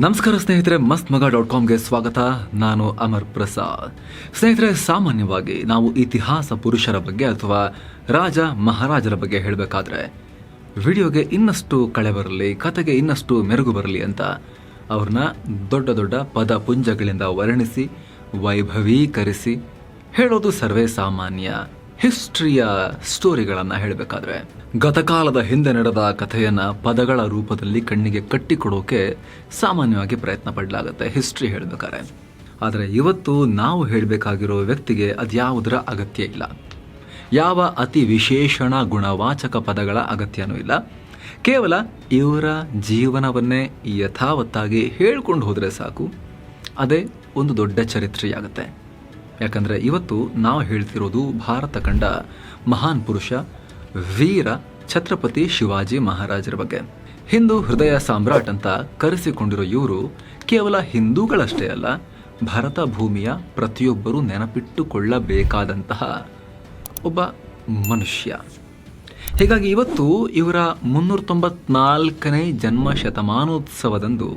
ನಮಸ್ಕಾರ ಸ್ನೇಹಿತರೆ ಮಸ್ತ್ ಮಗ ಡಾಟ್ ಕಾಮ್ಗೆ ಸ್ವಾಗತ. ನಾನು ಅಮರ್ ಪ್ರಸಾದ್. ಸ್ನೇಹಿತರೆ, ಸಾಮಾನ್ಯವಾಗಿ ನಾವು ಇತಿಹಾಸ ಪುರುಷರ ಬಗ್ಗೆ ಅಥವಾ ರಾಜ ಮಹಾರಾಜರ ಬಗ್ಗೆ ಹೇಳಬೇಕಾದ್ರೆ, ವಿಡಿಯೋಗೆ ಇನ್ನಷ್ಟು ಕಳೆ ಬರಲಿ, ಕತೆಗೆ ಇನ್ನಷ್ಟು ಮೆರುಗು ಬರಲಿ ಅಂತ ಅವ್ರನ್ನ ದೊಡ್ಡ ದೊಡ್ಡ ಪದ ಪುಂಜಗಳಿಂದ ವರ್ಣಿಸಿ, ವೈಭವೀಕರಿಸಿ ಹೇಳೋದು ಸರ್ವೇ ಸಾಮಾನ್ಯ. ಹಿಸ್ಟ್ರಿಯ ಸ್ಟೋರಿಗಳನ್ನು ಹೇಳಬೇಕಾದ್ರೆ, ಗತಕಾಲದ ಹಿಂದೆ ನಡೆದ ಕಥೆಯನ್ನು ಪದಗಳ ರೂಪದಲ್ಲಿ ಕಣ್ಣಿಗೆ ಕಟ್ಟಿಕೊಡೋಕೆ ಸಾಮಾನ್ಯವಾಗಿ ಪ್ರಯತ್ನ ಪಡಲಾಗುತ್ತೆ ಹಿಸ್ಟ್ರಿ ಹೇಳಬೇಕಾದ್ರೆ. ಆದರೆ ಇವತ್ತು ನಾವು ಹೇಳಬೇಕಾಗಿರೋ ವ್ಯಕ್ತಿಗೆ ಅದ್ಯಾವುದರ ಅಗತ್ಯ ಇಲ್ಲ. ಯಾವ ಅತಿ ವಿಶೇಷಣ ಗುಣವಾಚಕ ಪದಗಳ ಅಗತ್ಯನೂ ಇಲ್ಲ. ಕೇವಲ ಇವರ ಜೀವನವನ್ನೇ ಯಥಾವತ್ತಾಗಿ ಹೇಳ್ಕೊಂಡು ಹೋದರೆ ಸಾಕು. ಅದೇ ಒಂದು ದೊಡ್ಡ ಚರಿತ್ರೆಯಾಗುತ್ತೆ. ಯಾಕಂದರೆ ಇವತ್ತು ನಾವು ಹೇಳ್ತಿರೋದು ಭಾರತ ಕಂಡ ಮಹಾನ್ ಪುರುಷ, ವೀರ ಛತ್ರಪತಿ ಶಿವಾಜಿ ಮಹಾರಾಜರ ಬಗ್ಗೆ. ಹಿಂದೂ ಹೃದಯ ಸಾಮ್ರಾಟ್ ಅಂತ ಕರೆಸಿಕೊಂಡಿರೋ ಇವರು ಕೇವಲ ಹಿಂದೂಗಳಷ್ಟೇ ಅಲ್ಲ, ಭಾರತ ಭೂಮಿಯ ಪ್ರತಿಯೊಬ್ಬರೂ ನೆನಪಿಟ್ಟುಕೊಳ್ಳಬೇಕಾದಂತಹ ಒಬ್ಬ ಮನುಷ್ಯ. ಹೀಗಾಗಿ ಇವತ್ತು ಇವರ ಮುನ್ನೂರ ತೊಂಬತ್ನಾಲ್ಕನೇ ಜನ್ಮ ಶತಮಾನೋತ್ಸವದಂದು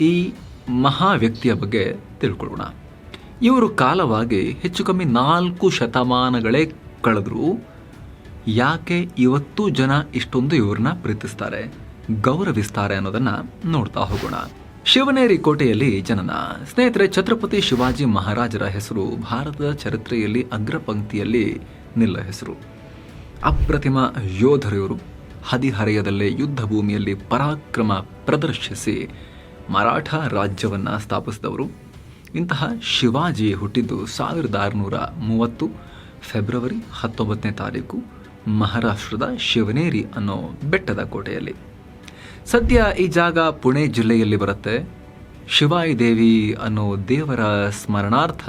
ಈ ಮಹಾ ವ್ಯಕ್ತಿಯ ಬಗ್ಗೆ ತಿಳ್ಕೊಳ್ಳೋಣ. ಇವರು ಕಾಲವಾಗಿ ಹೆಚ್ಚು ಕಮ್ಮಿ ನಾಲ್ಕು ಶತಮಾನಗಳೇ ಕಳೆದ್ರು. ಯಾಕೆ ಇವತ್ತು ಜನ ಇಷ್ಟೊಂದು ಇವ್ರನ್ನ ಪ್ರೀತಿಸ್ತಾರೆ? ಗೌರವಿಸ್ತಾರೆ ಅನ್ನೋದನ್ನ ನೋಡ್ತಾ ಹೋಗೋಣ. ಶಿವನೇರಿ ಕೋಟೆಯಲ್ಲಿ ಜನನ. ಸ್ನೇಹಿತರೆ, ಛತ್ರಪತಿ ಶಿವಾಜಿ ಮಹಾರಾಜರ ಹೆಸರು ಭಾರತದ ಚರಿತ್ರೆಯಲ್ಲಿ ಅಗ್ರಪಂಕ್ತಿಯಲ್ಲಿ ನಿಲ್ಲ ಹೆಸರು. ಅಪ್ರತಿಮ ಯೋಧರು ಹದಿಹರೆಯದಲ್ಲೇ ಯುದ್ಧ ಭೂಮಿಯಲ್ಲಿ ಪರಾಕ್ರಮ ಪ್ರದರ್ಶಿಸಿ ಮರಾಠ ರಾಜ್ಯವನ್ನ ಸ್ಥಾಪಿಸಿದವರು. ಇಂತಹ ಶಿವಾಜಿ ಹುಟ್ಟಿದ್ದು ಸಾವಿರದ ಆರುನೂರ ಮೂವತ್ತು ಫೆಬ್ರವರಿ ಹತ್ತೊಂಬತ್ತನೇ ತಾರೀಕು ಮಹಾರಾಷ್ಟ್ರದ ಶಿವನೇರಿ ಅನ್ನೋ ಬೆಟ್ಟದ ಕೋಟೆಯಲ್ಲಿ. ಸದ್ಯ ಈ ಜಾಗ ಪುಣೆ ಜಿಲ್ಲೆಯಲ್ಲಿ ಬರುತ್ತೆ. ಶಿವಾಯಿ ದೇವಿ ಅನ್ನೋ ದೇವರ ಸ್ಮರಣಾರ್ಥ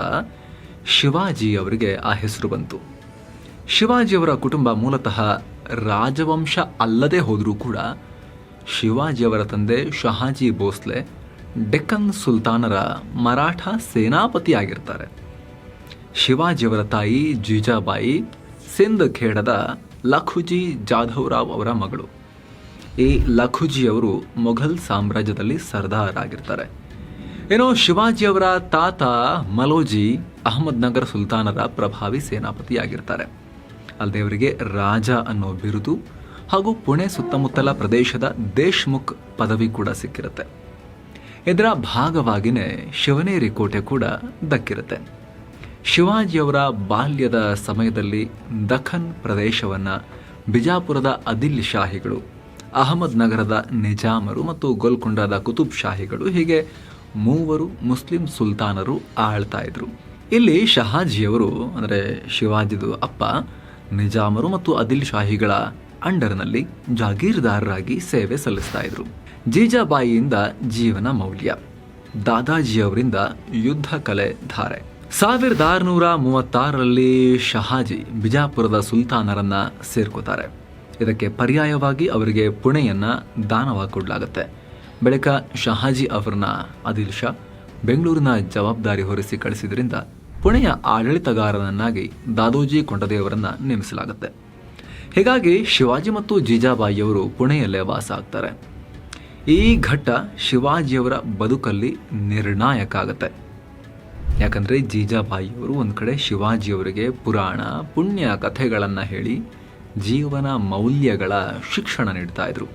ಶಿವಾಜಿ ಅವರಿಗೆ ಆ ಹೆಸರು ಬಂತು. ಶಿವಾಜಿಯವರ ಕುಟುಂಬ ಮೂಲತಃ ರಾಜವಂಶ ಅಲ್ಲದೆ ಹೋದರೂ ಕೂಡ ಶಿವಾಜಿಯವರ ತಂದೆ ಶಹಾಜಿ ಭೋಸ್ಲೆ ಡೆಕ್ಕನ್ ಸುಲ್ತಾನರ ಮರಾಠ ಸೇನಾಪತಿಯಾಗಿರ್ತಾರೆ. ಶಿವಾಜಿಯವರ ತಾಯಿ ಜೀಜಾಬಾಯಿ, ಸಿಂಧ್ ಖೇಡದ ಲಖುಜಿ ಜಾಧವ್ರಾವ್ ಅವರ ಮಗಳು. ಈ ಲಖುಜಿಯವರು ಮೊಘಲ್ ಸಾಮ್ರಾಜ್ಯದಲ್ಲಿ ಸರ್ದಾರ್ ಆಗಿರ್ತಾರೆ ಏನೋ ಶಿವಾಜಿಯವರ ತಾತ ಮಲೋಜಿ ಅಹಮದ್ನಗರ ಸುಲ್ತಾನರ ಪ್ರಭಾವಿ ಸೇನಾಪತಿ ಆಗಿರ್ತಾರೆ ಅಲ್ಲದೆ ಅವರಿಗೆ ರಾಜ ಅನ್ನೋ ಬಿರುದು ಹಾಗೂ ಪುಣೆ ಸುತ್ತಮುತ್ತಲ ಪ್ರದೇಶದ ದೇಶ್ಮುಖ್ ಪದವಿ ಕೂಡ ಸಿಕ್ಕಿರುತ್ತೆ. ಇದರ ಭಾಗವಾಗಿನೇ ಶಿವನೇರಿ ಕೋಟೆ ಕೂಡ ದಕ್ಕಿರುತ್ತೆ. ಶಿವಾಜಿಯವರ ಬಾಲ್ಯದ ಸಮಯದಲ್ಲಿ ದಖನ್ ಪ್ರದೇಶವನ್ನು ಬಿಜಾಪುರದ ಅದಿಲ್ ಶಾಹಿಗಳು, ಅಹಮದ್ ನಗರದ ನಿಜಾಮರು ಮತ್ತು ಗೋಲ್ಕೊಂಡದ ಕುತುಬ್ ಶಾಹಿಗಳು ಹೀಗೆ ಮೂವರು ಮುಸ್ಲಿಂ ಸುಲ್ತಾನರು ಆಳ್ತಾ ಇದ್ರು. ಇಲ್ಲಿ ಶಹಾಜಿಯವರು ಅಂದರೆ ಶಿವಾಜಿದು ಅಪ್ಪ, ನಿಜಾಮರು ಮತ್ತು ಅದಿಲ್ ಶಾಹಿಗಳ ಅಂಡರ್ನಲ್ಲಿ ಜಾಗೀರ್ದಾರರಾಗಿ ಸೇವೆ ಸಲ್ಲಿಸ್ತಾ ಇದ್ರು. ಜೀಜಾಬಾಯಿಯಿಂದ ಜೀವನ ಮೌಲ್ಯ. ದಾದಾಜಿಯವರಿಂದ ಯುದ್ಧ ಕಲೆ ಧಾರೆ. ಸಾವಿರದ ಆರುನೂರ ಮೂವತ್ತಾರರಲ್ಲಿ ಶಹಾಜಿ ಬಿಜಾಪುರದ ಸುಲ್ತಾನರನ್ನ ಸೇರ್ಕೋತಾರೆ. ಇದಕ್ಕೆ ಪರ್ಯಾಯವಾಗಿ ಅವರಿಗೆ ಪುಣೆಯನ್ನ ದಾನವಾಗಿ ಕೊಡಲಾಗುತ್ತೆ. ಬಳಿಕ ಶಹಾಜಿ ಅವರನ್ನ ಅದಿಲ್ ಶಾ ಬೆಂಗಳೂರಿನ ಜವಾಬ್ದಾರಿ ಹೊರಿಸಿ ಕಳಿಸಿದ್ರಿಂದ ಪುಣೆಯ ಆಡಳಿತಗಾರನನ್ನಾಗಿ ದಾದೋಜಿ ಕೊಂಡದೇವರನ್ನ ನೇಮಿಸಲಾಗುತ್ತೆ. ಹೀಗಾಗಿ ಶಿವಾಜಿ ಮತ್ತು ಜೀಜಾಬಾಯಿಯವರು ಪುಣೆಯಲ್ಲೇ ವಾಸ ಆಗ್ತಾರೆ. ಈ ಘಟ್ಟ ಶಿವಾಜಿಯವರ ಬದುಕಲ್ಲಿ ನಿರ್ಣಾಯಕ ಆಗುತ್ತೆ. ಯಾಕಂದರೆ ಜೀಜಾಬಾಯಿಯವರು ಒಂದು ಕಡೆ ಶಿವಾಜಿಯವರಿಗೆ ಪುರಾಣ, ಪುಣ್ಯ ಕಥೆಗಳನ್ನು ಹೇಳಿ ಜೀವನ ಮೌಲ್ಯಗಳ ಶಿಕ್ಷಣ ನೀಡ್ತಾ ಇದ್ರು.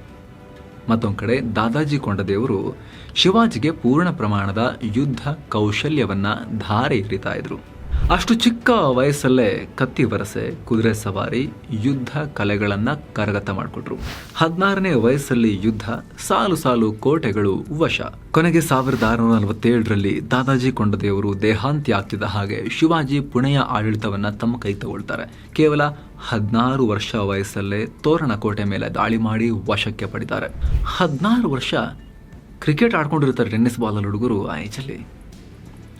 ಮತ್ತೊಂದು ಕಡೆ ದಾದಾಜಿ ಕೊಂಡದೇವರು ಶಿವಾಜಿಗೆ ಪೂರ್ಣ ಪ್ರಮಾಣದ ಯುದ್ಧ ಕೌಶಲ್ಯವನ್ನು ಧಾರೆ ಇರಿತಾ ಇದ್ರು. ಅಷ್ಟು ಚಿಕ್ಕ ವಯಸ್ಸಲ್ಲೇ ಕತ್ತಿ ವರಸೆ, ಕುದುರೆ ಸವಾರಿ, ಯುದ್ಧ ಕಲೆಗಳನ್ನು ಕರಗತ ಮಾಡಿಕೊಟ್ರು. ಹದಿನಾರನೇ ವಯಸ್ಸಲ್ಲಿ ಯುದ್ಧ, ಸಾಲು ಸಾಲು ಕೋಟೆಗಳು ವಶ. ಕೊನೆಗೆ ಸಾವಿರದ ಆರುನೂರ ನಲವತ್ತೇಳರಲ್ಲಿ ದಾದಾಜಿ ಕೊಂಡದೇವರು ದೇಹಾಂತ್ಯ ಆಗ್ತಿದ್ದ ಹಾಗೆ ಶಿವಾಜಿ ಪುಣೆಯ ಆಡಳಿತವನ್ನ ತಮ್ಮ ಕೈ ತಗೊಳ್ತಾರೆ. ಕೇವಲ ಹದಿನಾರು ವರ್ಷ ವಯಸ್ಸಲ್ಲೇ ತೋರಣ ಕೋಟೆ ಮೇಲೆ ದಾಳಿ ಮಾಡಿ ವಶಕ್ಕೆ ಪಡಿತಾರೆ. ಹದಿನಾರು ವರ್ಷ ಕ್ರಿಕೆಟ್ ಆಡ್ಕೊಂಡಿರ್ತಾರೆ ಟೆನ್ನಿಸ್ ಬಾಲಲ್ಲಿ ಹುಡುಗರು ಆಯ್ಚಲ್ಲಿ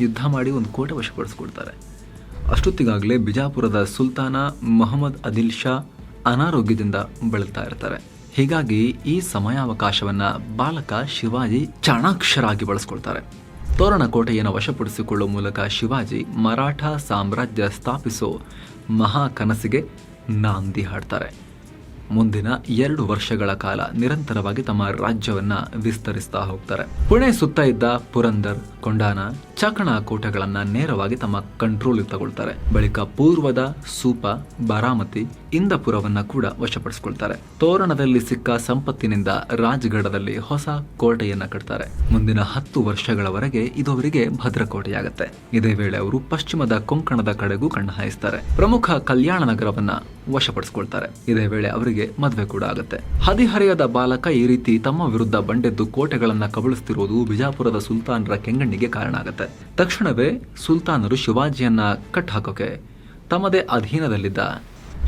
ಯುದ್ಧ ಮಾಡಿ ಒಂದು ಕೋಟೆ ವಶಪಡಿಸ್ಕೊಳ್ತಾರೆ ಅಷ್ಟೊತ್ತಿಗಾಗಲೇ ಬಿಜಾಪುರದ ಸುಲ್ತಾನ ಮೊಹಮ್ಮದ್ ಅದಿಲ್ ಶಾ ಅನಾರೋಗ್ಯದಿಂದ ಬಳಲ್ತಾ ಇರ್ತಾರೆ. ಹೀಗಾಗಿ ಈ ಸಮಯಾವಕಾಶವನ್ನ ಬಾಲಕ ಶಿವಾಜಿ ಚಾಣಾಕ್ಷರಾಗಿ ಬಳಸ್ಕೊಳ್ತಾರೆ. ತೋರಣ ಕೋಟೆಯನ್ನು ವಶಪಡಿಸಿಕೊಳ್ಳುವ ಮೂಲಕ ಶಿವಾಜಿ ಮರಾಠ ಸಾಮ್ರಾಜ್ಯ ಸ್ಥಾಪಿಸೋ ಮಹಾ ಕನಸಿಗೆ ನಾಂದಿ ಹಾಡ್ತಾರೆ. ಮುಂದಿನ ಎರಡು ವರ್ಷಗಳ ಕಾಲ ನಿರಂತರವಾಗಿ ತಮ್ಮ ರಾಜ್ಯವನ್ನ ವಿಸ್ತರಿಸ್ತಾ ಹೋಗ್ತಾರೆ. ಪುಣೆ ಸುತ್ತ ಇದ್ದ ಪುರಂದರ್ ಕೊಂಡಾನ ಚಕಣ ಕೋಟೆಗಳನ್ನ ನೇರವಾಗಿ ತಮ್ಮ ಕಂಟ್ರೋಲ್ ತಗೊಳ್ತಾರೆ. ಬಳಿಕ ಪೂರ್ವದ ಸೂಪ, ಬಾರಾಮತಿ, ಇಂದಪುರವನ್ನ ಕೂಡ ವಶಪಡಿಸಿಕೊಳ್ತಾರೆ. ತೋರಣದಲ್ಲಿ ಸಿಕ್ಕ ಸಂಪತ್ತಿನಿಂದ ರಾಜ್ಗಢದಲ್ಲಿ ಹೊಸ ಕೋಟೆಯನ್ನ ಕಟ್ತಾರೆ. ಮುಂದಿನ ಹತ್ತು ವರ್ಷಗಳವರೆಗೆ ಇದು ಅವರಿಗೆ ಭದ್ರಕೋಟೆಯಾಗತ್ತೆ. ಇದೇ ವೇಳೆ ಅವರು ಪಶ್ಚಿಮದ ಕೊಂಕಣದ ಕಡೆಗೂ ಕಣ್ಣು ಹಾಯಿಸ್ತಾರೆ. ಪ್ರಮುಖ ಕಲ್ಯಾಣ ನಗರವನ್ನ ವಶಪಡಿಸಿಕೊಳ್ತಾರೆ. ಇದೇ ವೇಳೆ ಅವರಿಗೆ ಮದುವೆ ಕೂಡ ಆಗುತ್ತೆ. ಹದಿಹರೆಯದ ಬಾಲಕ ಈ ರೀತಿ ತಮ್ಮ ವಿರುದ್ಧ ಬಂಡೆದ್ದು ಕೋಟೆಗಳನ್ನ ಕಬಳಿಸುತ್ತಿರುವುದು ಬಿಜಾಪುರದ ಸುಲ್ತಾನರ ಕೆಂಗಣ್ಣಿಗೆ ಕಾರಣ ಆಗುತ್ತೆ. ತಕ್ಷಣವೇ ಸುಲ್ತಾನರು ಶಿವಾಜಿಯನ್ನ ಕಟ್ ಹಾಕೋಕೆ ತಮ್ಮದೇ ಅಧೀನದಲ್ಲಿದ್ದ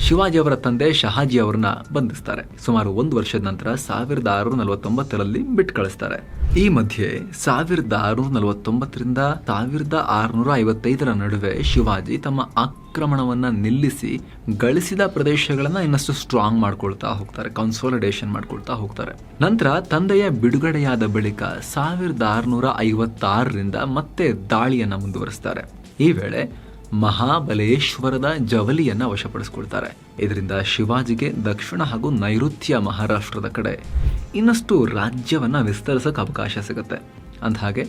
ಶಿವಾಜಿಯವರ ತಂದೆ ಶಹಾಜಿ ಅವರನ್ನ ಬಂಧಿಸ್ತಾರೆ. ಸುಮಾರು ಒಂದು ವರ್ಷದ ನಂತರ ಸಾವಿರದ ಆರುನೂರ ನಲವತ್ತೊಂಬತ್ತರಲ್ಲಿ ಬಿಟ್ಟು ಕಳಿಸ್ತಾರೆ. ಈ ಮಧ್ಯೆ ಸಾವಿರದ ಆರುನೂರ ನಲವತ್ತೊಂಬತ್ತರಿಂದ ಸಾವಿರದ ಆರುನೂರ ಐವತ್ತೈದರ ನಡುವೆ ಶಿವಾಜಿ ತಮ್ಮ ಆಕ್ರಮಣವನ್ನ ನಿಲ್ಲಿಸಿ ಗಳಿಸಿದ ಪ್ರದೇಶಗಳನ್ನ ಇನ್ನಷ್ಟು ಸ್ಟ್ರಾಂಗ್ ಮಾಡ್ಕೊಳ್ತಾ ಹೋಗ್ತಾರೆ ಕನ್ಸೋಲಿಡೇಷನ್ ಮಾಡ್ಕೊಳ್ತಾ ಹೋಗ್ತಾರೆ. ನಂತರ ತಂದೆಯ ಬಿಡುಗಡೆಯಾದ ಬಳಿಕ ಸಾವಿರದ ಆರುನೂರ ಐವತ್ತಾರರಿಂದ ಮತ್ತೆ ದಾಳಿಯನ್ನ ಮುಂದುವರಿಸ್ತಾರೆ. ಈ ವೇಳೆ ಮಹಾಬಲೇಶ್ವರದ ಜವಲಿಯನ್ನ ವಶಪಡಿಸಿಕೊಳ್ತಾರೆ ಇದರಿಂದ ಶಿವಾಜಿಗೆ ದಕ್ಷಿಣ ಹಾಗೂ ನೈಋತ್ಯ ಮಹಾರಾಷ್ಟ್ರದ ಕಡೆ ಇನ್ನಷ್ಟು ರಾಜ್ಯವನ್ನ ವಿಸ್ತರಿಸೋಕ್ಕೆ ಅವಕಾಶ ಸಿಗುತ್ತೆ. ಅಂದಹಾಗೆ,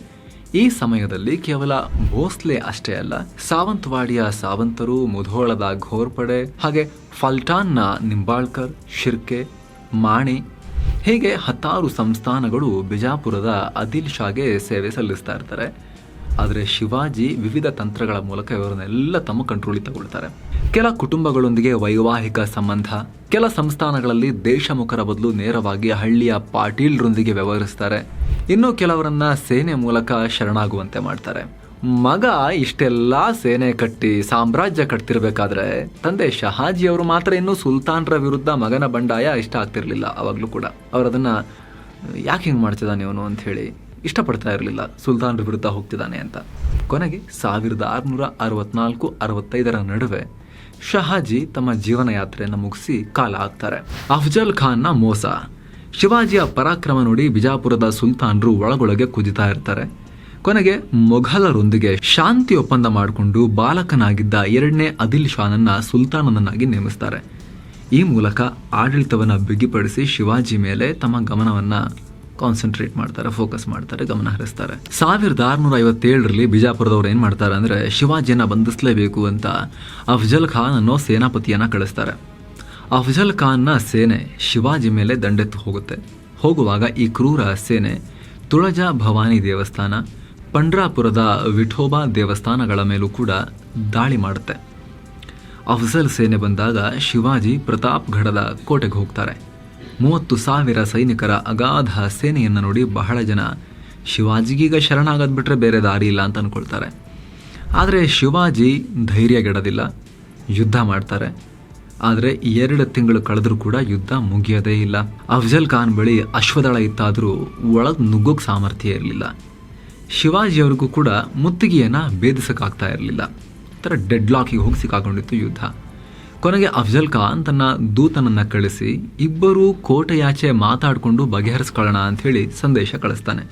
ಈ ಸಮಯದಲ್ಲಿ ಕೇವಲ ಭೋಸ್ಲೆ ಅಷ್ಟೇ ಅಲ್ಲ, ಸಾವಂತವಾಡಿಯ ಸಾವಂತರು, ಮುಧೋಳದ ಘೋರ್ಪಡೆ, ಹಾಗೆ ಫಲ್ಟಾನ್ನ ನಿಂಬಾಳ್ಕರ್, ಶಿರ್ಕೆ, ಮಾಣಿ, ಹೀಗೆ ಹತ್ತಾರು ಸಂಸ್ಥಾನಗಳು ಬಿಜಾಪುರದ ಅದಿಲ್ ಶಾಗೆ ಸೇವೆ ಸಲ್ಲಿಸ್ತಾ ಇರ್ತಾರೆ. ಆದರೆ ಶಿವಾಜಿ ವಿವಿಧ ತಂತ್ರಗಳ ಮೂಲಕ ಇವರನ್ನೆಲ್ಲ ತಮ್ಮ ಕಂಟ್ರೋಲಿಗೆ ತಗೊಳ್ತಾರೆ. ಕೆಲ ಕುಟುಂಬಗಳೊಂದಿಗೆ ವೈವಾಹಿಕ ಸಂಬಂಧ, ಕೆಲ ಸಂಸ್ಥಾನಗಳಲ್ಲಿ ದೇಶಮುಖರ ಬದಲು ನೇರವಾಗಿ ಹಳ್ಳಿಯ ಪಾಟೀಲ್ರೊಂದಿಗೆ ವ್ಯವಹರಿಸ್ತಾರೆ. ಇನ್ನು ಕೆಲವರನ್ನ ಸೇನೆ ಮೂಲಕ ಶರಣಾಗುವಂತೆ ಮಾಡ್ತಾರೆ. ಮಗ ಇಷ್ಟೆಲ್ಲ ಸೇನೆ ಕಟ್ಟಿ ಸಾಮ್ರಾಜ್ಯ ಕಟ್ತಿರ್ಬೇಕಾದ್ರೆ ತಂದೆ ಶಹಾಜಿ ಅವರು ಮಾತ್ರ ಇನ್ನೂ ಸುಲ್ತಾನ್ರ ವಿರುದ್ಧ ಮಗನ ಬಂಡಾಯ ಇಷ್ಟ ಆಗ್ತಿರ್ಲಿಲ್ಲ, ಅವಾಗಲೂ ಕೂಡ. ಅವರದನ್ನ ಯಾಕೆ ಹಿಂಗೆ ಮಾಡ್ತಿದ್ದಾನೆ ಇವನು? ಅಂತ ಹೇಳಿ ಇಷ್ಟಪಡ್ತಾ ಇರಲಿಲ್ಲ. ಸುಲ್ತಾನ್ರ ವಿರುದ್ಧ ಹೋಗ್ತಿದ್ದಾನೆ ಅಂತ. ಕೊನೆಗೆ ಸಾವಿರದ ಆರುನೂರ ಅರವತ್ನಾಲ್ಕು, ಅರವತ್ತೈದರ ನಡುವೆ ಶಹಾಜಿ ತಮ್ಮ ಜೀವನ ಯಾತ್ರೆಯನ್ನು ಮುಗಿಸಿ ಕಾಲ ಆಗ್ತಾರೆ ಅಫ್ಜಲ್ ಖಾನ್ನ ಮೋಸ. ಶಿವಾಜಿಯ ಪರಾಕ್ರಮ ನೋಡಿ ಬಿಜಾಪುರದ ಸುಲ್ತಾನರು ಒಳಗೊಳಗೆ ಕುದಿತಾ ಇರ್ತಾರೆ. ಕೊನೆಗೆ ಮೊಘಲರೊಂದಿಗೆ ಶಾಂತಿ ಒಪ್ಪಂದ ಮಾಡಿಕೊಂಡು ಬಾಲಕನಾಗಿದ್ದ ಎರಡನೇ ಅದಿಲ್ ಶಾನನ್ನ ಸುಲ್ತಾನನನ್ನಾಗಿ ನೇಮಿಸ್ತಾರೆ. ಈ ಮೂಲಕ ಆಡಳಿತವನ್ನು ಬಿಗಿಪಡಿಸಿ ಶಿವಾಜಿ ಮೇಲೆ ತಮ್ಮ ಗಮನವನ್ನ ಕಾನ್ಸಂಟ್ರೇಟ್ ಮಾಡ್ತಾರೆ ಫೋಕಸ್ ಮಾಡ್ತಾರೆ, ಗಮನ ಹರಿಸ್ತಾರೆ. ಸಾವಿರದ ಆರುನೂರ ಐವತ್ತೇಳರಲ್ಲಿ ಬಿಜಾಪುರದವ್ರು ಏನು ಮಾಡ್ತಾರೆ ಅಂದ್ರೆ, ಶಿವಾಜಿಯನ್ನು ಬಂಧಿಸಲೇಬೇಕು ಅಂತ ಅಫ್ಜಲ್ ಖಾನ್ ಅನ್ನೋ ಸೇನಾಪತಿಯನ್ನ ಕಳಿಸ್ತಾರೆ. ಅಫ್ಜಲ್ ಖಾನ್ನ ಸೇನೆ ಶಿವಾಜಿ ಮೇಲೆ ದಂಡೆತ್ತು ಹೋಗುತ್ತೆ. ಹೋಗುವಾಗ ಈ ಕ್ರೂರ ಸೇನೆ ತುಳಜಾ ಭವಾನಿ ದೇವಸ್ಥಾನ, ಪಂಡ್ರಾಪುರದ ವಿಠೋಬಾ ದೇವಸ್ಥಾನಗಳ ಮೇಲೂ ಕೂಡ ದಾಳಿ ಮಾಡುತ್ತೆ. ಅಫ್ಜಲ್ ಸೇನೆ ಬಂದಾಗ ಶಿವಾಜಿ ಪ್ರತಾಪ್ಗಢದ ಕೋಟೆಗೆ ಹೋಗ್ತಾರೆ. ಮೂವತ್ತು ಸಾವಿರ ಸೈನಿಕರ ಅಗಾಧ ಸೇನೆಯನ್ನು ನೋಡಿ ಬಹಳ ಜನ ಶಿವಾಜಿಗೀಗ ಶರಣಾಗದ್ ಬಿಟ್ಟರೆ ಬೇರೆ ದಾರಿ ಇಲ್ಲ ಅಂತ ಅಂದ್ಕೊಳ್ತಾರೆ ಆದರೆ ಶಿವಾಜಿ ಧೈರ್ಯಗೆಡದಿಲ್ಲ ಯುದ್ಧ ಮಾಡ್ತಾರೆ. ಆದರೆ ಎರಡು ತಿಂಗಳು ಕಳೆದರೂ ಕೂಡ ಯುದ್ಧ ಮುಗಿಯೋದೇ ಇಲ್ಲ. ಅಫ್ಜಲ್ ಖಾನ್ ಬಳಿ ಅಶ್ವದಳ ಇತ್ತಾದರೂ ಒಳಗೆ ನುಗ್ಗೋಕೆ ಸಾಮರ್ಥ್ಯ ಇರಲಿಲ್ಲ. ಶಿವಾಜಿಯವ್ರಿಗೂ ಕೂಡ ಮುತ್ತಿಗೆಯನ್ನು ಭೇದಿಸೋಕ್ಕಾಗ್ತಾ ಇರಲಿಲ್ಲ. ಥರ ಡೆಡ್ ಲಾಕಿಗೆ ಹೋಗಿ ಸಿಕ್ಕಾಕೊಂಡಿತ್ತು ಯುದ್ಧ. ಕೊನೆಗೆ ಅಫ್ಜಲ್ ಖಾನ್ ತನ್ನ ದೂತನನ್ನ ಕಳಿಸಿ, ಇಬ್ಬರೂ ಕೋಟೆಯಾಚೆ ಮಾತಾಡಿಕೊಂಡು ಬಗೆಹರಿಸ್ಕೊಳ್ಳೋಣ ಅಂಥೇಳಿ ಸಂದೇಶ ಕಳಿಸ್ತಾನೆ.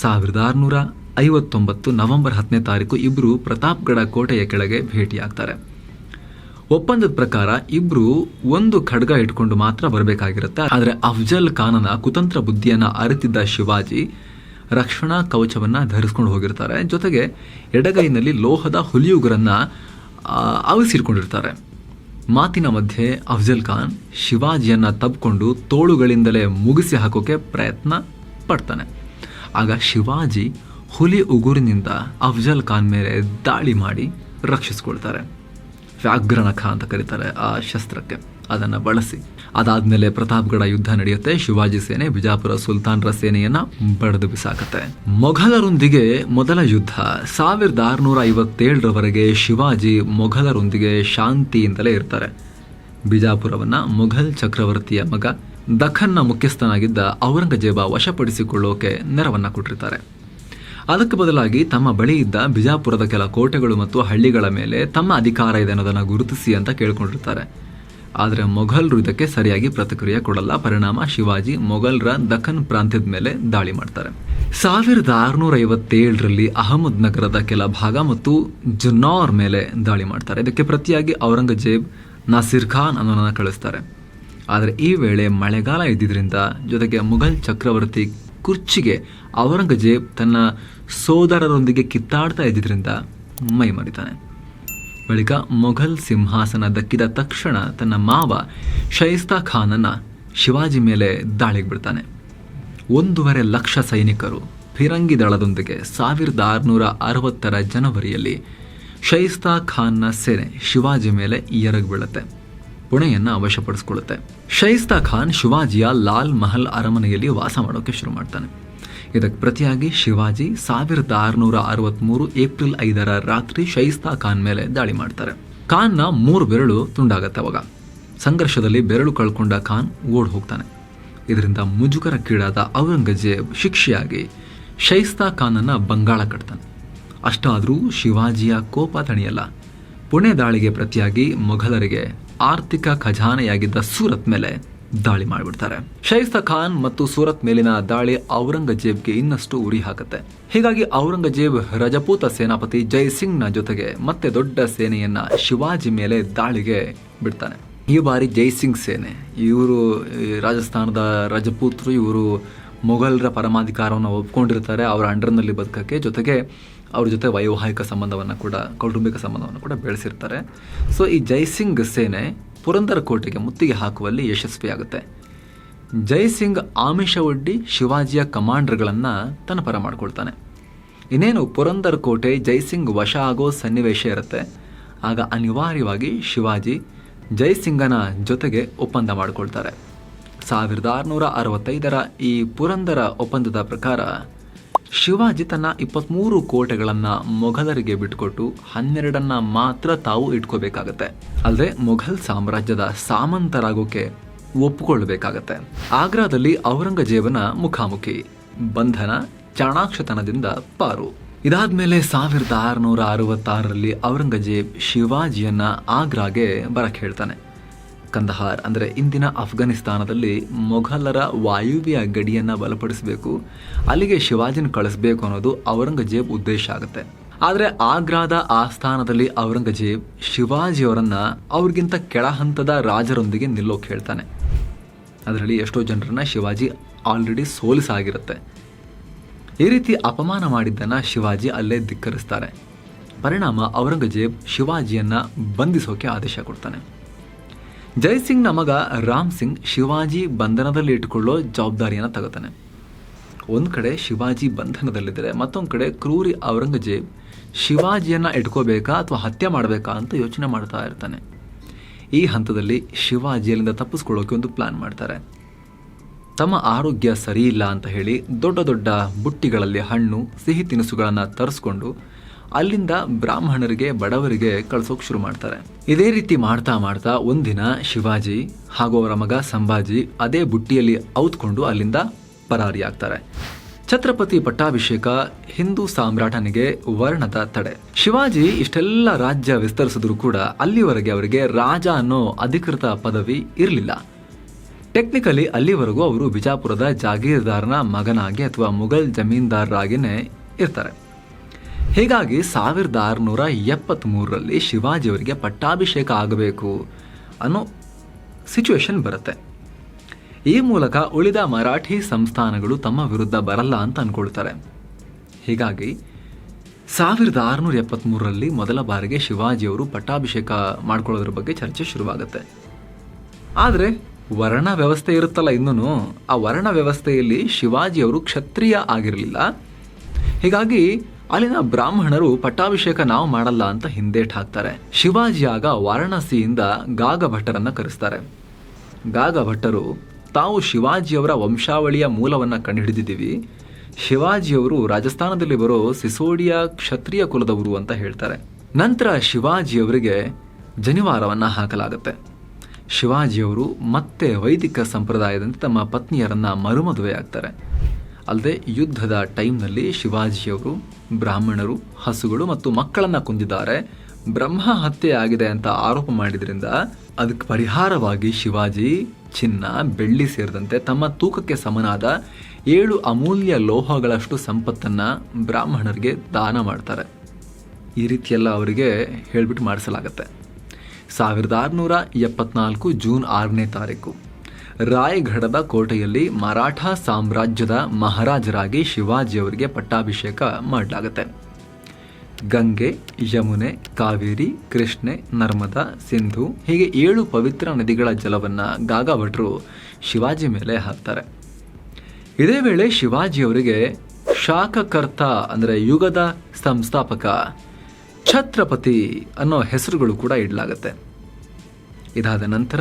ಸಾವಿರದ ಆರುನೂರ ಐವತ್ತೊಂಬತ್ತು ನವೆಂಬರ್ ಹತ್ತನೇ ತಾರೀಕು ಇಬ್ಬರು ಪ್ರತಾಪ್ಗಢ ಕೋಟೆಯ ಕೆಳಗೆ ಭೇಟಿಯಾಗ್ತಾರೆ. ಒಪ್ಪಂದದ ಪ್ರಕಾರ ಇಬ್ಬರು ಒಂದು ಖಡ್ಗ ಇಟ್ಕೊಂಡು ಮಾತ್ರ ಬರಬೇಕಾಗಿರುತ್ತೆ. ಆದರೆ ಅಫ್ಜಲ್ ಖಾನನ ಕುತಂತ್ರ ಬುದ್ಧಿಯನ್ನು ಅರಿತಿದ್ದ ಶಿವಾಜಿ ರಕ್ಷಣಾ ಕವಚವನ್ನು ಧರಿಸ್ಕೊಂಡು ಹೋಗಿರ್ತಾರೆ. ಜೊತೆಗೆ ಎಡಗೈನಲ್ಲಿ ಲೋಹದ ಹುಲಿಯುಗರನ್ನು ಆವಿಸಿಟ್ಕೊಂಡಿರ್ತಾರೆ ಮಾತಿನ ಮಧ್ಯೆ ಅಫ್ಜಲ್ ಖಾನ್ ಶಿವಾಜಿಯನ್ನ ತಬ್ಕೊಂಡು ತೋಳುಗಳಿಂದಲೇ ಮುಗಿಸಿ ಹಾಕೋಕೆ ಪ್ರಯತ್ನ ಪಡ್ತಾನೆ. ಆಗ ಶಿವಾಜಿ ಹುಲಿ ಉಗುರಿನಿಂದ ಅಫ್ಜಲ್ ಖಾನ್ ಮೇಲೆ ದಾಳಿ ಮಾಡಿ ರಕ್ಷಿಸ್ಕೊಳ್ತಾರೆ. ವ್ಯಾಘ್ರನಖ ಅಂತ ಕರೀತಾರೆ ಆ ಶಸ್ತ್ರಕ್ಕೆ. ಅದನ್ನ ಬಳಸಿ. ಅದಾದ್ಮೇಲೆ ಪ್ರತಾಪ್ಗಢ ಯುದ್ಧ ನಡೆಯುತ್ತೆ. ಶಿವಾಜಿ ಸೇನೆ, ಬಿಜಾಪುರ ಸುಲ್ತಾನ್ರ ಸೇನೆಯನ್ನ ಬಡದು ಬಿಸಾಕತ್ತೆ. ಮೊಘಲರೊಂದಿಗೆ ಮೊದಲ ಯುದ್ಧ. ಸಾವಿರದ ಆರುನೂರ ಐವತ್ತೇಳರವರೆಗೆ ಶಿವಾಜಿ ಮೊಘಲರೊಂದಿಗೆ ಶಾಂತಿಯಿಂದಲೇ ಇರ್ತಾರೆ. ಬಿಜಾಪುರವನ್ನ ಮೊಘಲ್ ಚಕ್ರವರ್ತಿಯ ಮಗ, ದಖನ್ನ ಮುಖ್ಯಸ್ಥನಾಗಿದ್ದ ಔರಂಗಜೇಬ ವಶಪಡಿಸಿಕೊಳ್ಳೋಕೆ ನೆರವನ್ನ ಕೊಟ್ಟಿರ್ತಾರೆ. ಅದಕ್ಕೆ ಬದಲಾಗಿ ತಮ್ಮ ಬಳಿ ಇದ್ದ ಬಿಜಾಪುರದ ಕೆಲ ಕೋಟೆಗಳು ಮತ್ತು ಹಳ್ಳಿಗಳ ಮೇಲೆ ತಮ್ಮ ಅಧಿಕಾರ ಇದೆ ಅನ್ನೋದನ್ನ ಗುರುತಿಸಿ ಅಂತ ಕೇಳ್ಕೊಂಡಿರ್ತಾರೆ. ಆದರೆ ಮೊಘಲರು ಇದಕ್ಕೆ ಸರಿಯಾಗಿ ಪ್ರತಿಕ್ರಿಯೆ ಕೊಡಲ್ಲ. ಪರಿಣಾಮ ಶಿವಾಜಿ ಮೊಘಲರ ದಖನ್ ಪ್ರಾಂತ್ಯದ ಮೇಲೆ ದಾಳಿ ಮಾಡ್ತಾರೆ. ಸಾವಿರದ ಆರುನೂರ ಐವತ್ತೇಳರಲ್ಲಿ ಅಹಮದ್ ನಗರದ ಕೆಲ ಭಾಗ ಮತ್ತು ಜುನ್ನೌರ್ ಮೇಲೆ ದಾಳಿ ಮಾಡ್ತಾರೆ. ಇದಕ್ಕೆ ಪ್ರತಿಯಾಗಿ ಔರಂಗಜೇಬ್, ನಾಸಿರ್ ಖಾನ್ ಅನ್ನೋನ ಕಳಿಸ್ತಾರೆ. ಆದರೆ ಈ ವೇಳೆ ಮಳೆಗಾಲ ಇದ್ದಿದ್ದರಿಂದ ಜೊತೆಗೆ ಮುಘಲ್ ಚಕ್ರವರ್ತಿ ಕುರ್ಚಿಗೆ ಔರಂಗಜೇಬ್ ತನ್ನ ಸೋದರರೊಂದಿಗೆ ಕಿತ್ತಾಡ್ತಾ ಇದ್ದಿದ್ದರಿಂದ ಮೈ ಮರಿತಾನೆ. ಬಳಿಕ ಮೊಘಲ್ ಸಿಂಹಾಸನ ದಕ್ಕಿದ ತಕ್ಷಣ ತನ್ನ ಮಾವ ಶೈಸ್ತಾ ಖಾನನ್ನ ಶಿವಾಜಿ ಮೇಲೆ ದಾಳಿಗೆ ಬಿಡ್ತಾನೆ ಒಂದೂವರೆ ಲಕ್ಷ ಸೈನಿಕರು ಫಿರಂಗಿ ದಳದೊಂದಿಗೆ ಸಾವಿರದ ಆರುನೂರ ಅರವತ್ತರ ಜನವರಿಯಲ್ಲಿ ಶೈಸ್ತಾ ಖಾನ್ನ ಸೇನೆ ಶಿವಾಜಿ ಮೇಲೆ ಎರಗ್ ಬೀಳುತ್ತೆ. ಪುಣೆಯನ್ನು ವಶಪಡಿಸ್ಕೊಳ್ಳುತ್ತೆ. ಶೈಸ್ತಾ ಖಾನ್ ಶಿವಾಜಿಯ ಲಾಲ್ ಮಹಲ್ ಅರಮನೆಯಲ್ಲಿ ವಾಸ ಮಾಡೋಕೆ ಶುರು ಮಾಡ್ತಾನೆ. ಇದಕ್ಕೆ ಪ್ರತಿಯಾಗಿ ಶಿವಾಜಿ ಸಾವಿರದ ಆರುನೂರ ಅರವತ್ತ್ಮೂರು ಏಪ್ರಿಲ್ ಐದರ ರಾತ್ರಿ ಶೈಸ್ತಾ ಖಾನ್ ಮೇಲೆ ದಾಳಿ ಮಾಡ್ತಾರೆ. ಖಾನ್ನ ಮೂರು ಬೆರಳು ತುಂಡಾಗತ್ತೆ ಅವಾಗ. ಸಂಘರ್ಷದಲ್ಲಿ ಬೆರಳು ಕಳ್ಕೊಂಡ ಖಾನ್ ಓಡ್ ಹೋಗ್ತಾನೆ. ಇದರಿಂದ ಮುಜುಗರಕ್ಕೀಡಾದ ಔರಂಗಜೇಬ್ ಶಿಕ್ಷೆಯಾಗಿ ಶೈಸ್ತಾ ಖಾನನ್ನು ಬಂಗಾಳ ಕಟ್ತಾನೆ. ಅಷ್ಟಾದರೂ ಶಿವಾಜಿಯ ಕೋಪ ತಣಿಯಲ್ಲ. ಪುಣೆ ದಾಳಿಗೆ ಪ್ರತಿಯಾಗಿ ಮೊಘಲರಿಗೆ ಆರ್ಥಿಕ ಖಜಾನೆಯಾಗಿದ್ದ ಸೂರತ್ ಮೇಲೆ ದಾಳಿ ಮಾಡಿಬಿಡ್ತಾರೆ. ಶೈಸ್ತ ಖಾನ್ ಮತ್ತು ಸೂರತ್ ಮೇಲಿನ ದಾಳಿ ಔರಂಗಜೇಬ್ಗೆ ಇನ್ನಷ್ಟು ಉರಿ ಹಾಕುತ್ತೆ. ಹೀಗಾಗಿ ಔರಂಗಜೇಬ್ ರಜಪೂತ ಸೇನಾಪತಿ ಜೈ ಸಿಂಗ್ನ ಜೊತೆಗೆ ಮತ್ತೆ ದೊಡ್ಡ ಸೇನೆಯನ್ನ ಶಿವಾಜಿ ಮೇಲೆ ದಾಳಿಗೆ ಬಿಡ್ತಾನೆ. ಈ ಬಾರಿ ಜೈಸಿಂಗ್ ಸೇನೆ, ಇವರು ರಾಜಸ್ಥಾನದ ರಜಪೂತರು, ಇವರು ಮೊಘಲರ ಪರಮಾಧಿಕಾರವನ್ನು ಒಪ್ಕೊಂಡಿರ್ತಾರೆ. ಅವರ ಅಂಡರ್ನಲ್ಲಿ ಬದುಕಕ್ಕೆ ಜೊತೆಗೆ ಅವ್ರ ಜೊತೆ ವೈವಾಹಿಕ ಸಂಬಂಧವನ್ನು ಕೂಡ, ಕೌಟುಂಬಿಕ ಸಂಬಂಧವನ್ನು ಕೂಡ ಬೆಳೆಸಿರ್ತಾರೆ. ಸೊ ಈ ಜೈಸಿಂಗ್ ಸೇನೆ ಪುರಂದರ ಕೋಟೆಗೆ ಮುತ್ತಿಗೆ ಹಾಕುವಲ್ಲಿ ಯಶಸ್ವಿಯಾಗುತ್ತೆ. ಜೈಸಿಂಗ್ ಆಮಿಷ ಒಡ್ಡಿ ಶಿವಾಜಿಯ ಕಮಾಂಡರ್ಗಳನ್ನು ತನ್ನ ಪರ ಮಾಡ್ಕೊಳ್ತಾನೆ. ಇನ್ನೇನು ಪುರಂದರ್ ಕೋಟೆ ಜೈಸಿಂಗ್ ವಶ ಆಗೋ ಸನ್ನಿವೇಶ ಇರುತ್ತೆ. ಆಗ ಅನಿವಾರ್ಯವಾಗಿ ಶಿವಾಜಿ ಜೈಸಿಂಗನ ಜೊತೆಗೆ ಒಪ್ಪಂದ ಮಾಡಿಕೊಳ್ತಾರೆ. ಸಾವಿರದ ಆರುನೂರ ಅರವತ್ತೈದರ ಈ ಪುರಂದರ ಒಪ್ಪಂದದ ಪ್ರಕಾರ ಶಿವಾಜಿ ತನ್ನ ಇಪ್ಪತ್ತ್ಮೂರು ಕೋಟೆಗಳನ್ನು ಮೊಘಲರಿಗೆ ಬಿಟ್ಟುಕೊಟ್ಟು ಹನ್ನೆರಡನ್ನು ಮಾತ್ರ ತಾವು ಇಟ್ಕೋಬೇಕಾಗತ್ತೆ. ಅಲ್ಲದೆ ಮೊಘಲ್ ಸಾಮ್ರಾಜ್ಯದ ಸಾಮಂತರಾಗೋಕೆ ಒಪ್ಪಿಕೊಳ್ಳಬೇಕಾಗತ್ತೆ. ಆಗ್ರಾದಲ್ಲಿ ಔರಂಗಜೇಬನ ಮುಖಾಮುಖಿ, ಬಂಧನ ಚಾಣಾಕ್ಷತನದಿಂದ ಪಾರು. ಇದಾದ್ಮೇಲೆ ಸಾವಿರದ ಆರುನೂರ ಅರವತ್ತಾರರಲ್ಲಿ ಔರಂಗಜೇಬ್ ಶಿವಾಜಿಯನ್ನ ಆಗ್ರಾಗೆ ಬರಕ್ಕೆ ಹೇಳ್ತಾನೆ. ಕಂದಹಾರ್. ಅಂದರೆ ಇಂದಿನ ಅಫ್ಘಾನಿಸ್ತಾನದಲ್ಲಿ ಮೊಘಲರ ವಾಯುವ್ಯ ಗಡಿಯನ್ನು ಬಲಪಡಿಸಬೇಕು, ಅಲ್ಲಿಗೆ ಶಿವಾಜಿನ ಕಳಿಸ್ಬೇಕು ಅನ್ನೋದು ಔರಂಗಜೇಬ್ ಉದ್ದೇಶ ಆಗುತ್ತೆ. ಆದರೆ ಆಗ್ರಾದ ಆಸ್ಥಾನದಲ್ಲಿ ಔರಂಗಜೇಬ್ ಶಿವಾಜಿಯವರನ್ನ ಅವ್ರಿಗಿಂತ ಕೆಳ ಹಂತದ ರಾಜರೊಂದಿಗೆ ನಿಲ್ಲೋಕೆ ಹೇಳ್ತಾನೆ. ಅದರಲ್ಲಿ ಎಷ್ಟೋ ಜನರನ್ನ ಶಿವಾಜಿ ಆಲ್ರೆಡಿ ಸೋಲಿಸಾಗಿರುತ್ತೆ. ಈ ರೀತಿ ಅಪಮಾನ ಮಾಡಿದ್ದನ್ನು ಶಿವಾಜಿ ಅಲ್ಲೇ ಧಿಕ್ಕರಿಸ್ತಾರೆ. ಪರಿಣಾಮ ಔರಂಗಜೇಬ್ ಶಿವಾಜಿಯನ್ನು ಬಂಧಿಸೋಕೆ ಆದೇಶ ಕೊಡ್ತಾನೆ. ಜೈಸಿಂಗ್ನ ಮಗ ರಾಮ್ ಸಿಂಗ್ ಶಿವಾಜಿ ಬಂಧನದಲ್ಲಿ ಇಟ್ಟುಕೊಳ್ಳೋ ಜವಾಬ್ದಾರಿಯನ್ನು ತಗೋತಾನೆ. ಒಂದು ಕಡೆ ಶಿವಾಜಿ ಬಂಧನದಲ್ಲಿದ್ದರೆ ಮತ್ತೊಂದು ಕಡೆ ಕ್ರೂರಿ ಔರಂಗಜೇಬ್ ಶಿವಾಜಿಯನ್ನು ಇಟ್ಕೋಬೇಕಾ ಅಥವಾ ಹತ್ಯೆ ಮಾಡಬೇಕಾ ಅಂತ ಯೋಚನೆ ಮಾಡ್ತಾ ಇರ್ತಾನೆ. ಈ ಹಂತದಲ್ಲಿ ಶಿವಾಜಿಯಲ್ಲಿಂದ ತಪ್ಪಿಸ್ಕೊಳ್ಳೋಕೆ ಒಂದು ಪ್ಲಾನ್ ಮಾಡ್ತಾರೆ. ತಮ್ಮ ಆರೋಗ್ಯ ಸರಿ ಇಲ್ಲ ಅಂತ ಹೇಳಿ ದೊಡ್ಡ ದೊಡ್ಡ ಬುಟ್ಟಿಗಳಲ್ಲಿ ಹಣ್ಣು, ಸಿಹಿ ತಿನಿಸುಗಳನ್ನು ತರಿಸ್ಕೊಂಡು ಅಲ್ಲಿಂದ ಬ್ರಾಹ್ಮಣರಿಗೆ, ಬಡವರಿಗೆ ಕಳ್ಸೋಕೆ ಶುರು ಮಾಡ್ತಾರೆ. ಇದೇ ರೀತಿ ಮಾಡ್ತಾ ಮಾಡ್ತಾ ಒಂದಿನ ಶಿವಾಜಿ ಹಾಗೂ ಅವರ ಮಗ ಸಂಭಾಜಿ ಅದೇ ಬುಟ್ಟಿಯಲ್ಲಿ ಔತ್ಕೊಂಡು ಅಲ್ಲಿಂದ ಪರಾರಿಯಾಗ್ತಾರೆ ಛತ್ರಪತಿ ಪಟ್ಟಾಭಿಷೇಕ ಹಿಂದೂ ಸಾಮ್ರಾಟನಿಗೆ ವರ್ಣದ ತಡೆ. ಶಿವಾಜಿ ಇಷ್ಟೆಲ್ಲ ರಾಜ್ಯ ವಿಸ್ತರಿಸಿದ್ರು ಕೂಡ ಅಲ್ಲಿವರೆಗೆ ಅವರಿಗೆ ರಾಜ ಅನ್ನೋ ಅಧಿಕೃತ ಪದವಿ ಇರಲಿಲ್ಲ. ಟೆಕ್ನಿಕಲಿ ಅಲ್ಲಿವರೆಗೂ ಅವರು ಬಿಜಾಪುರದ ಜಾಗೀರ್ದಾರನ ಮಗನಾಗಿ ಅಥವಾ ಮುಘಲ್ ಜಮೀನ್ದಾರರಾಗಿನೇ ಇರ್ತಾರೆ. ಹೀಗಾಗಿ ಸಾವಿರದ ಆರುನೂರ ಎಪ್ಪತ್ತ್ಮೂರರಲ್ಲಿ ಶಿವಾಜಿಯವರಿಗೆ ಪಟ್ಟಾಭಿಷೇಕ ಆಗಬೇಕು ಅನ್ನೋ ಸಿಚುವೇಶನ್ ಬರುತ್ತೆ. ಈ ಮೂಲಕ ಉಳಿದ ಮರಾಠಿ ಸಂಸ್ಥಾನಗಳು ತಮ್ಮ ವಿರುದ್ಧ ಬರಲ್ಲ ಅಂತ ಅಂದ್ಕೊಳ್ತಾರೆ ಹೀಗಾಗಿ ಸಾವಿರದ ಆರುನೂರ ಎಪ್ಪತ್ತ್ಮೂರರಲ್ಲಿ ಮೊದಲ ಬಾರಿಗೆ ಶಿವಾಜಿಯವರು ಪಟ್ಟಾಭಿಷೇಕ ಮಾಡ್ಕೊಳ್ಳೋದ್ರ ಬಗ್ಗೆ ಚರ್ಚೆ ಶುರುವಾಗುತ್ತೆ. ಆದರೆ ವರ್ಣ ವ್ಯವಸ್ಥೆ ಇರುತ್ತಲ್ಲ ಇನ್ನೂ ಆ ವರ್ಣ ವ್ಯವಸ್ಥೆಯಲ್ಲಿ ಶಿವಾಜಿಯವರು ಕ್ಷತ್ರಿಯ ಆಗಿರಲಿಲ್ಲ. ಹೀಗಾಗಿ ಅಲ್ಲಿನ ಬ್ರಾಹ್ಮಣರು ಪಟ್ಟಾಭಿಷೇಕ ನಾವು ಮಾಡಲ್ಲ ಅಂತ ಹಿಂದೇಟ್ ಹಾಕ್ತಾರೆ. ಶಿವಾಜಿ ಆಗ ವಾರಣಾಸಿಯಿಂದ ಗಾಗ ಭಟ್ಟರನ್ನ ಕರೆಸ್ತಾರೆ. ಗಾಗ ಭಟ್ಟರು ತಾವು ಶಿವಾಜಿಯವರ ವಂಶಾವಳಿಯ ಮೂಲವನ್ನ ಕಂಡುಹಿಡಿದಿದ್ದೀವಿ. ಶಿವಾಜಿಯವರು ರಾಜಸ್ಥಾನದಲ್ಲಿ ಬರೋ ಸಿಸೋಡಿಯಾ ಕ್ಷತ್ರಿಯ ಕುಲದವರು ಅಂತ ಹೇಳ್ತಾರೆ. ನಂತರ ಶಿವಾಜಿಯವರಿಗೆ ಜನಿವಾರವನ್ನು ಹಾಕಲಾಗುತ್ತೆ. ಶಿವಾಜಿಯವರು ಮತ್ತೆ ವೈದಿಕ ಸಂಪ್ರದಾಯದಂತೆ ತಮ್ಮ ಪತ್ನಿಯರನ್ನ ಮರುಮದುವೆ ಆಗ್ತಾರೆ ಅಲ್ಲದೆ ಯುದ್ಧದ ಟೈಮ್ನಲ್ಲಿ ಶಿವಾಜಿಯವರು ಬ್ರಾಹ್ಮಣರು, ಹಸುಗಳು ಮತ್ತು ಮಕ್ಕಳನ್ನು ಕೊಂದಿದ್ದಾರೆ. ಬ್ರಹ್ಮ ಹತ್ಯೆ ಆಗಿದೆ ಅಂತ ಆರೋಪ ಮಾಡಿದ್ರಿಂದ ಅದಕ್ಕೆ ಪರಿಹಾರವಾಗಿ ಶಿವಾಜಿ, ಚಿನ್ನ, ಬೆಳ್ಳಿ ಸೇರಿದಂತೆ ತಮ್ಮ ತೂಕಕ್ಕೆ ಸಮನಾದ ಏಳು ಅಮೂಲ್ಯ ಲೋಹಗಳಷ್ಟು ಸಂಪತ್ತನ್ನ ಬ್ರಾಹ್ಮಣರಿಗೆ ದಾನ ಮಾಡ್ತಾರೆ. ಈ ರೀತಿಯೆಲ್ಲ ಅವರಿಗೆ ಹೇಳ್ಬಿಟ್ಟು ಮಾಡಿಸಲಾಗತ್ತೆ. ಸಾವಿರದ ಆರುನೂರ ಎಪ್ಪತ್ನಾಲ್ಕು ಜೂನ್ ಆರನೇ ತಾರೀಕು. ರಾಯಗಢದ ಕೋಟೆಯಲ್ಲಿ ಮರಾಠ ಸಾಮ್ರಾಜ್ಯದ ಮಹಾರಾಜರಾಗಿ ಶಿವಾಜಿಯವರಿಗೆ ಪಟ್ಟಾಭಿಷೇಕ ಮಾಡಲಾಗುತ್ತೆ. ಗಂಗೆ, ಯಮುನೆ, ಕಾವೇರಿ, ಕೃಷ್ಣೆ, ನರ್ಮದಾ, ಸಿಂಧು ಹೀಗೆ ಏಳು ಪವಿತ್ರ ನದಿಗಳ ಜಲವನ್ನು ಗಾಗಾಭಟ್ರು ಶಿವಾಜಿ ಮೇಲೆ ಹಾಕ್ತಾರೆ. ಇದೇ ವೇಳೆ ಶಿವಾಜಿಯವರಿಗೆ ಶಾಖಕರ್ತ ಅಂದರೆ ಯುಗದ ಸಂಸ್ಥಾಪಕ ಛತ್ರಪತಿ ಅನ್ನೋ ಹೆಸರುಗಳು ಕೂಡ ಇಡಲಾಗತ್ತೆ. ಇದಾದ ನಂತರ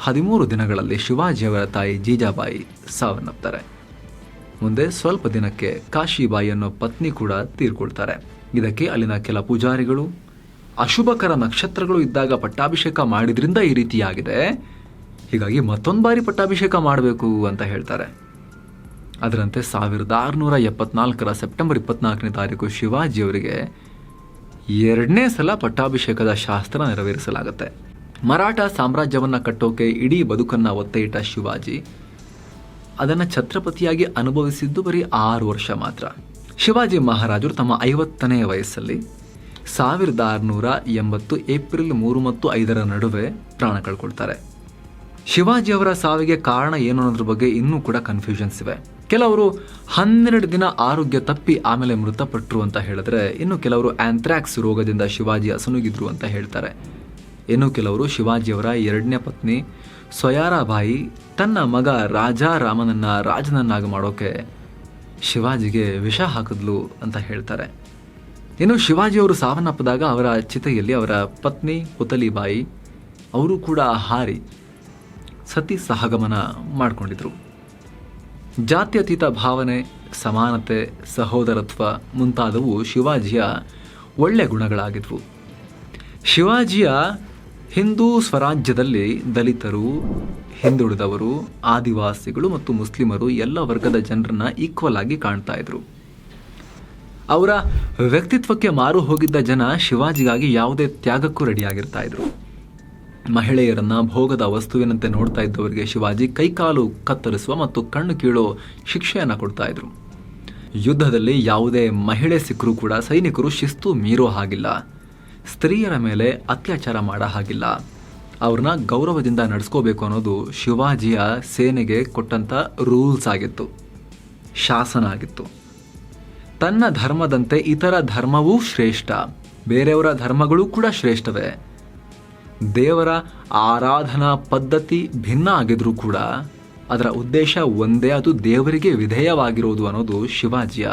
ಹದಿಮೂರು ದಿನಗಳಲ್ಲಿ ಶಿವಾಜಿಯವರ ತಾಯಿ ಜೀಜಾಬಾಯಿ ಸಾವನ್ನಪ್ತಾರೆ. ಮುಂದೆ ಸ್ವಲ್ಪ ದಿನಕ್ಕೆ ಕಾಶಿಬಾಯಿ ಅನ್ನೋ ಪತ್ನಿ ಕೂಡ ತೀರ್ಕೊಳ್ತಾರೆ. ಇದಕ್ಕೆ ಅಲ್ಲಿನ ಕೆಲ ಪೂಜಾರಿಗಳು, ಅಶುಭಕರ ನಕ್ಷತ್ರಗಳು ಇದ್ದಾಗ ಪಟ್ಟಾಭಿಷೇಕ ಮಾಡಿದ್ರಿಂದ ಈ ರೀತಿಯಾಗಿದೆ. ಹೀಗಾಗಿ ಮತ್ತೊಂದು ಬಾರಿ ಪಟ್ಟಾಭಿಷೇಕ ಮಾಡಬೇಕು ಅಂತ ಹೇಳ್ತಾರೆ. ಅದರಂತೆ ಸಾವಿರದ ಆರುನೂರ ಎಪ್ಪತ್ನಾಲ್ಕರ ಸೆಪ್ಟೆಂಬರ್ ಇಪ್ಪತ್ನಾಲ್ಕನೇ ತಾರೀಕು ಶಿವಾಜಿಯವರಿಗೆ ಎರಡನೇ ಸಲ ಪಟ್ಟಾಭಿಷೇಕದ ಶಾಸ್ತ್ರ ನೆರವೇರಿಸಲಾಗುತ್ತೆ. ಮರಾಠ ಸಾಮ್ರಾಜ್ಯವನ್ನು ಕಟ್ಟೋಕೆ ಇಡೀ ಬದುಕನ್ನು ಒತ್ತೆಯಿಟ್ಟ ಶಿವಾಜಿ, ಅದನ್ನು ಛತ್ರಪತಿಯಾಗಿ ಅನುಭವಿಸಿದ್ದು ಬರೀ ಆರು ವರ್ಷ ಮಾತ್ರ. ಶಿವಾಜಿ ಮಹಾರಾಜರು ತಮ್ಮ ಐವತ್ತನೇ ವಯಸ್ಸಲ್ಲಿ ಸಾವಿರದ ಆರುನೂರ ಎಂಬತ್ತು ಏಪ್ರಿಲ್ ಮೂರು ಮತ್ತು ಐದರ ನಡುವೆ ಪ್ರಾಣ ಕಳ್ಕೊಳ್ತಾರೆ. ಶಿವಾಜಿಯವರ ಸಾವಿಗೆ ಕಾರಣ ಏನು ಅನ್ನೋದ್ರ ಬಗ್ಗೆ ಇನ್ನೂ ಕೂಡ ಕನ್ಫ್ಯೂಷನ್ಸ್ ಇವೆ. ಕೆಲವರು ಹನ್ನೆರಡು ದಿನ ಆರೋಗ್ಯ ತಪ್ಪಿ ಆಮೇಲೆ ಮೃತಪಟ್ಟರು ಅಂತ ಹೇಳಿದ್ರೆ, ಇನ್ನು ಕೆಲವರು ಆಂಥ್ರಾಕ್ಸ್ ರೋಗದಿಂದ ಶಿವಾಜಿ ಅಸನುಗಿದ್ರು ಅಂತ ಹೇಳ್ತಾರೆ. ಇನ್ನು ಕೆಲವರು ಶಿವಾಜಿಯವರ ಎರಡನೇ ಪತ್ನಿ ಸೊಯಾರಾಬಾಯಿ ತನ್ನ ಮಗ ರಾಜಾರಾಮನನ್ನು ರಾಜನನ್ನಾಗಿ ಮಾಡೋಕೆ ಶಿವಾಜಿಗೆ ವಿಷ ಹಾಕಿದ್ಲು ಅಂತ ಹೇಳ್ತಾರೆ. ಇನ್ನು ಶಿವಾಜಿಯವರು ಸಾವನ್ನಪ್ಪಿದಾಗ ಅವರ ಚಿತೆಯಲ್ಲಿ ಅವರ ಪತ್ನಿ ಪುತಲಿಬಾಯಿ ಅವರು ಕೂಡ ಹಾರಿ ಸತಿ ಸಹಗಮನ ಮಾಡಿಕೊಂಡಿದ್ರು. ಜಾತ್ಯತೀತ ಭಾವನೆ, ಸಮಾನತೆ, ಸಹೋದರತ್ವ ಮುಂತಾದವು ಶಿವಾಜಿಯ ಒಳ್ಳೆ ಗುಣಗಳಾಗಿದ್ವು. ಶಿವಾಜಿಯ ಹಿಂದೂ ಸ್ವರಾಜ್ಯದಲ್ಲಿ ದಲಿತರು, ಹಿಂದುಳಿದವರು, ಆದಿವಾಸಿಗಳು ಮತ್ತು ಮುಸ್ಲಿಮರು ಎಲ್ಲ ವರ್ಗದ ಜನರನ್ನ ಈಕ್ವಲ್ ಆಗಿ ಕಾಣ್ತಾ ಇದ್ರು. ಅವರ ವ್ಯಕ್ತಿತ್ವಕ್ಕೆ ಮಾರು ಹೋಗಿದ್ದ ಜನ ಶಿವಾಜಿಗಾಗಿ ಯಾವುದೇ ತ್ಯಾಗಕ್ಕೂ ರೆಡಿಯಾಗಿರ್ತಾ ಇದ್ರು. ಮಹಿಳೆಯರನ್ನ ಭೋಗದ ವಸ್ತುವಿನಂತೆ ನೋಡ್ತಾ ಇದ್ದವರಿಗೆ ಶಿವಾಜಿ ಕೈಕಾಲು ಕತ್ತರಿಸುವ ಮತ್ತು ಕಣ್ಣು ಕೀಳೋ ಶಿಕ್ಷೆಯನ್ನು ಕೊಡ್ತಾ ಇದ್ರು. ಯುದ್ಧದಲ್ಲಿ ಯಾವುದೇ ಮಹಿಳೆ ಸಿಕ್ಕರೂ ಕೂಡ ಸೈನಿಕರು ಶಿಸ್ತು ಮೀರೋ ಹಾಗಿಲ್ಲ. ಸ್ತ್ರೀಯರ ಮೇಲೆ ಅತ್ಯಾಚಾರ ಮಾಡೋ ಹಾಗಿಲ್ಲ. ಅವ್ರನ್ನ ಗೌರವದಿಂದ ನಡೆಸ್ಕೋಬೇಕು ಅನ್ನೋದು ಶಿವಾಜಿಯ ಸೇನೆಗೆ ಕೊಟ್ಟಂತ ರೂಲ್ಸ್ ಆಗಿತ್ತು. ಶಾಸನ ಆಗಿತ್ತು. ತನ್ನ ಧರ್ಮದಂತೆ ಇತರ ಧರ್ಮವೂ ಶ್ರೇಷ್ಠ. ಬೇರೆಯವರ ಧರ್ಮಗಳು ಕೂಡ ಶ್ರೇಷ್ಠವೇ. ದೇವರ ಆರಾಧನಾ ಪದ್ಧತಿ ಭಿನ್ನ ಆಗಿದ್ರೂ ಕೂಡ ಅದರ ಉದ್ದೇಶ ಒಂದೇ, ಅದು ದೇವರಿಗೆ ವಿಧೇಯವಾಗಿರೋದು ಅನ್ನೋದು ಶಿವಾಜಿಯ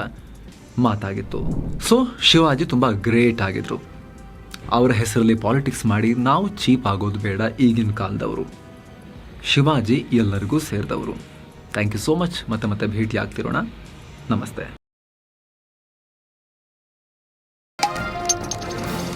ಮಾತಾಗಿತ್ತು. ಸೊ ಶಿವಾಜಿ ತುಂಬ ಗ್ರೇಟ್ ಆಗಿದ್ರು. ಅವರ ಹೆಸರಲ್ಲಿ ಪಾಲಿಟಿಕ್ಸ್ ಮಾಡಿ ನಾವು ಚೀಪ್ ಆಗೋದು ಬೇಡ ಈಗಿನ ಕಾಲದವರು. ಶಿವಾಜಿ ಎಲ್ಲರಿಗೂ ಸೇರಿದವರು. ಥ್ಯಾಂಕ್ ಯು ಸೋ ಮಚ್ ಮತ್ತೆ ಮತ್ತೆ ಭೇಟಿ ಆಗ್ತಿರೋಣ ನಮಸ್ತೆ.